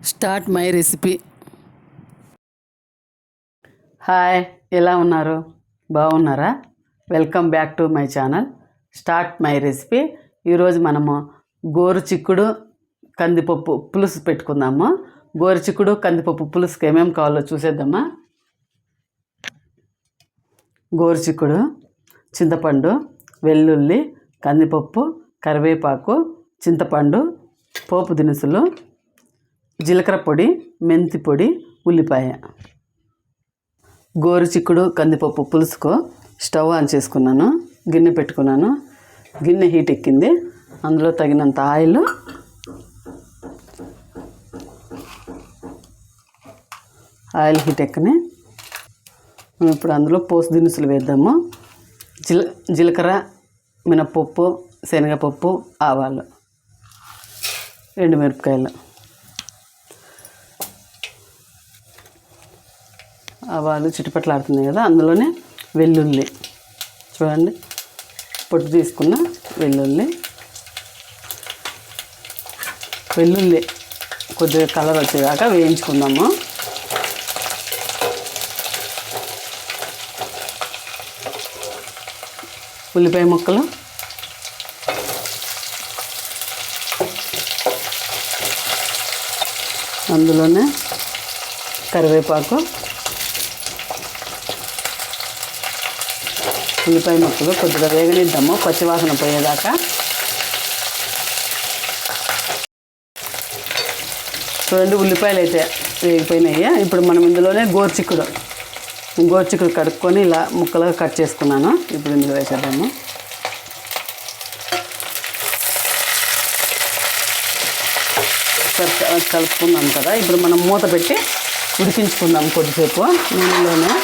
Start my recipe. Hi ఎలా ఉన్నారు? బాగున్నారా? Welcome back to my channel. Start my recipe. ఈరోజు మనము గోరు చిక్కుడు కందిపప్పు పులుసు పెట్టుకుందాము. గోరు చిక్కుడు కందిపప్పు పులుసుకి ఏమేమి కావాలో చూసేద్దామా? గోరు చిక్కుడు చింతపండు వెల్లుల్లి కందిపప్పు కరివేపాకు చింతపండు పోపు దినుసులు జీలకర్ర పొడి మెంతి పొడి ఉల్లిపాయ. గోరు చిక్కుడు కందిపప్పు పులుసుకు స్టవ్ ఆన్ చేసుకున్నాను గిన్నె పెట్టుకున్నాను. గిన్నె హీట్ ఎక్కింది. అందులో తగినంత ఆయిల్. Oil heat ఎక్కని. మేము ఇప్పుడు అందులో పోసు దినుసులు వేద్దాము. జీల జీలకర్ర మినపప్పు శనగపప్పు ఆవాలు. ఎండుమిరపకాయలు ఆవాలు చిట్టుపట్లాడుతున్నాయి కదా అందులోనే వెల్లుల్లి. చూడండి. పొట్టు తీసుకున్న వెల్లుల్లి. వెల్లుల్లి కొద్దిగా కలర్ వచ్చేదాకా వేయించుకుందాము. ఉల్లిపాయ ముక్కలు. అందులోనే కరివేపాకు. ఉల్లిపాయ ముక్కలు కొద్దిగా వేగనిద్దాము. పచ్చివాసన పోయేదాకా. చూడండి ఉల్లిపాయలు అయితే వేగిపోయినాయి. ఇప్పుడు మనం ఇందులోనే గోర్చిక్కుడు. గోర్చిక్కుడు కడుక్కొని ఇలా ముక్కలుగా కట్ చేసుకున్నాను. ఇప్పుడు ఇందులో వేసేద్దాము. కలుపుకున్నాం కదా. ఇప్పుడు మనం మూత పెట్టి ఉడికించుకుందాం కొద్దిసేపు. నూనెలోనే.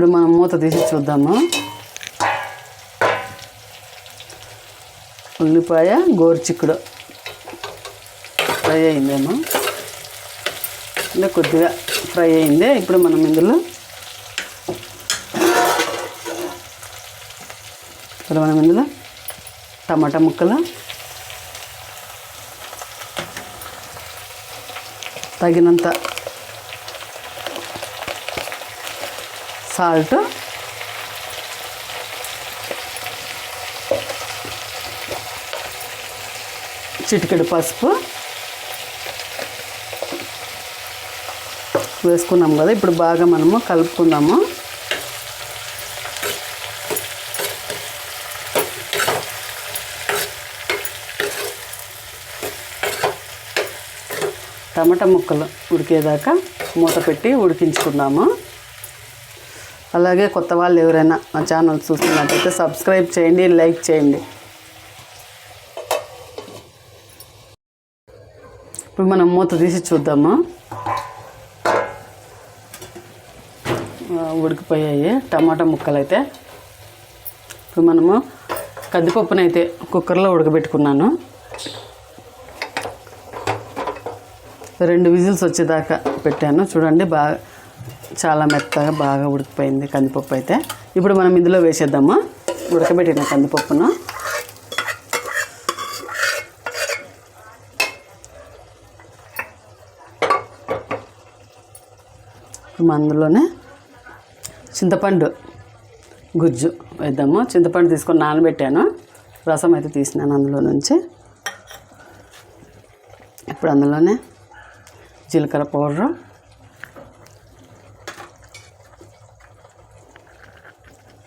ఇప్పుడు మనం మూత తీసి చూద్దాము? ఉల్లిపాయ గోరుచిక్కుడు. ఫ్రై అయిందేమో? ఇంకా కొద్దిగా ఫ్రై అయింది. ఇప్పుడు మనం ఇందులో ఇప్పుడు మనం ఇందులో టమాటా ముక్కలు తగినంత సాల్ట్. చిటికెడు పసుపు. వేసుకున్నాం కదా ఇప్పుడు బాగా మనము కలుపుకుందాము. టమాటా ముక్కలు ఉడికేదాకా మూత పెట్టి ఉడికించుకుందాము. అలాగే కొత్త వాళ్ళు ఎవరైనా మా ఛానల్ చూస్తున్నట్టయితే సబ్స్క్రైబ్ చేయండి లైక్ చేయండి. ఇప్పుడు మనం మూత తీసి చూద్దాము? ఉడికిపోయాయి టమాటా ముక్కలు అయితే ఇప్పుడు మనము కందిపప్పునైతే కుక్కర్లో ఉడకబెట్టుకున్నాను. రెండు విజిల్స్ వచ్చేదాకా పెట్టాను. చూడండి బాగా చాలా మెత్తగా బాగా ఉడికిపోయింది కందిపప్పు అయితే. ఇప్పుడు మనం ఇందులో వేసేద్దాము? ఉడకబెట్టిన కందిపప్పును. అందులోనే చింతపండు గుజ్జు వేద్దాము. చింతపండు తీసుకొని నానబెట్టాను. రసం అయితే తీసినాను అందులో నుంచి. ఇప్పుడు అందులోనే జీలకర్ర పౌడరు.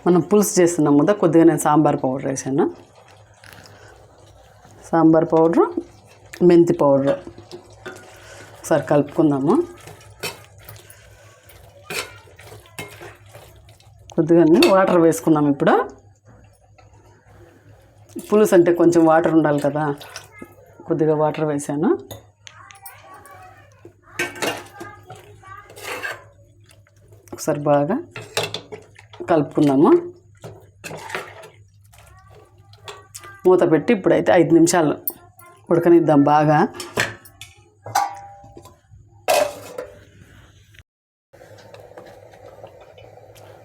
మనం పులుసు చేస్తున్నాం కదా కొద్దిగా నేను సాంబార్ పౌడర్ వేసాను. సాంబార్ పౌడరు మెంతి పౌడరు. ఒకసారి కలుపుకుందాము. కొద్దిగా వాటర్ వేసుకుందాం ఇప్పుడు. పులుసు అంటే కొంచెం వాటర్ ఉండాలి కదా కొద్దిగా వాటర్ వేసాను. ఒకసారి బాగా కలుపుకుందాము? మూత పెట్టి ఇప్పుడైతే ఐదు నిమిషాలు ఉడకనిద్దాం బాగా.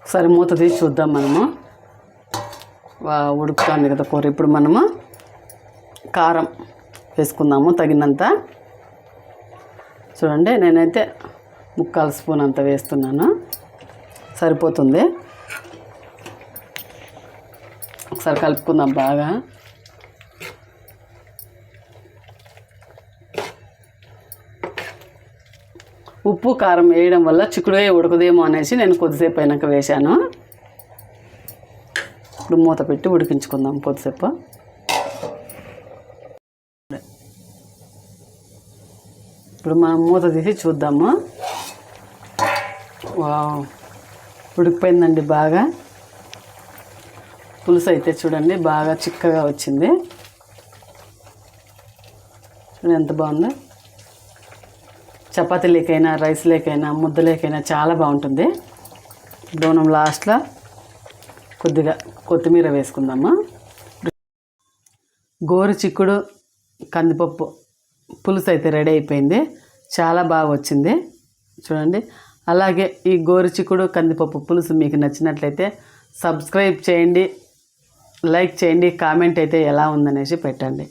సరే మూత తీసి చూద్దాం మనము. వా ఉడుకుతుంది కదా కూర. ఇప్పుడు మనము కారం వేసుకుందాము తగినంత. చూడండి నేనైతే ముక్కాల స్పూన్ అంత వేస్తున్నాను. సరిపోతుంది. ఒకసారి కలుపుకుందాం బాగా. ఉప్పు కారం వేయడం వల్ల చిక్కుడుగా ఉడకదేమో అనేసి నేను కొద్దిసేపు అయినాక వేశాను. ఇప్పుడు మూత పెట్టి ఉడికించుకుందాం కొద్దిసేపు. ఇప్పుడు మనం మూత తీసి చూద్దాము. వావ్ ఉడికిపోయిందండి బాగా. పులుసు అయితే చూడండి బాగా చిక్కగా వచ్చింది. చూడండి ఎంత బాగుందో. చపాతీ లేకైనా రైస్ లేకైనా ముద్ద లేకైనా చాలా బాగుంటుంది. దోనం లాస్ట్లో కొద్దిగా కొత్తిమీర వేసుకుందామా. గోరు చిక్కుడు కందిపప్పు పులుసు అయితే రెడీ అయిపోయింది. చాలా బాగా వచ్చింది. చూడండి. అలాగే ఈ గోరు చిక్కుడు కందిపప్పు పులుసు మీకు నచ్చినట్లయితే సబ్స్క్రైబ్ చేయండి. లైక్ చేయండి కామెంట్ అయితే ఎలా ఉందనేసి పెట్టండి.